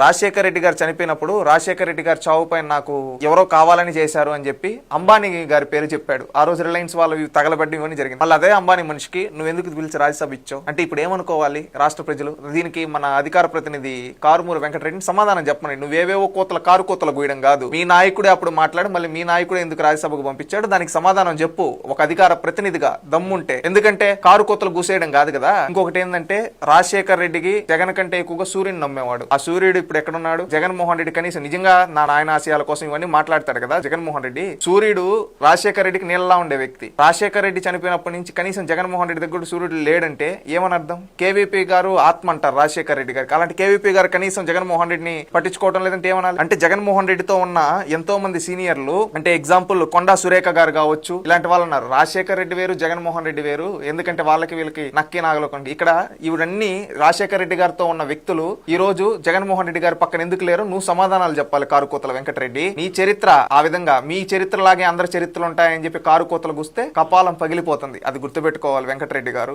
రాజశేఖర రెడ్డి గారు చనిపోయినప్పుడు రాజశేఖర రెడ్డి గారు చావు పైన నాకు ఎవరో కావాలని చేశారు అని చెప్పి అంబానీ గారి పేరు చెప్పాడు. ఆ రోజు రిలయన్స్ వాళ్ళు తగలబడ్డం ఇవన్నీ జరిగింది. మళ్ళీ అదే అంబానీ మనిషికి నువ్వు ఎందుకు పిలిచి రాజ్యసభ ఇచ్చావు? అంటే ఇప్పుడు ఏమనుకోవాలి రాష్ట్ర ప్రజలు? దీనికి మన అధికార ప్రతినిధి కారుమూరు వెంకటరెడ్డిని సమాధానం చెప్పండి నువ్వేవేవో కోతల కారు కోతలు గూయడం కాదు. మీ నాయకుడే అప్పుడు మాట్లాడు మళ్ళీ మీ నాయకుడే ఎందుకు రాజ్యసభకు పంపించాడు? దానికి సమాధానం చెప్పు. ఒక అధికార ప్రతినిధిగా దమ్ముంటే. ఎందుకంటే కారు కోతలు గూసేయడం కాదు కదా. ఇంకొకటి ఏంటంటే రాజశేఖర్ రెడ్డికి జగన్ కంటే ఎక్కువగా సూర్యుని నమ్మేవాడు. ఆ సూర్యుడు ఇప్పుడు ఎక్కడున్నాడు జగన్మోహన్ రెడ్డి కనీసం నిజంగా నా నాయన ఆశయాల కోసం ఇవన్నీ మాట్లాడతాడు కదా జగన్మోహన్ రెడ్డి? సూర్యుడు రాజశేఖర్ రెడ్డికి నీళ్ళలా ఉండే వ్యక్తి. రాజశేఖర్ రెడ్డి చనిపోయినప్పటి నుంచి కనీసం జగన్మోహన్ రెడ్డి దగ్గర సూర్యుడు లేడంటే ఏమని అర్థం? కేవీపీ గారు ఆత్మ అంటారు రాజశేఖర్ రెడ్డి గారికి. అలాంటి కేవీపీ గారు కనీసం జగన్మోహన్ రెడ్డిని పట్టించుకోవడం లేదంటే ఏమనాలి? అంటే జగన్మోహన్ రెడ్డితో ఉన్న ఎంతో మంది సీనియర్లు అంటే ఎగ్జాంపుల్ కొండా సురేఖ గారు కావచ్చు ఇలాంటి వాళ్ళు ఉన్నారు రాజశేఖర్ రెడ్డి వేరు జగన్మోహన్ రెడ్డి వేరు. ఎందుకంటే వాళ్ళకి వీళ్ళకి నక్కి నాగలకండి. ఇక్కడ ఇవన్నీ రాజశేఖర్ రెడ్డి గారితో ఉన్న వ్యక్తులు. ఈ రోజు జగన్మోహన్ రెడ్డి గారి పక్కన ఎందుకు లేరు? నువ్వు సమాధానాలు చెప్పాలి కారు కోతల వెంకటరెడ్డి. నీ చరిత్ర ఆ విధంగా మీ చరిత్రలాగే అందరి చరిత్రలు ఉంటాయని చెప్పి కారు కోతలు గుస్తే కపాలం పగిలిపోతుంది. అది గుర్తుపెట్టుకోవాలి వెంకటరెడ్డి గారు.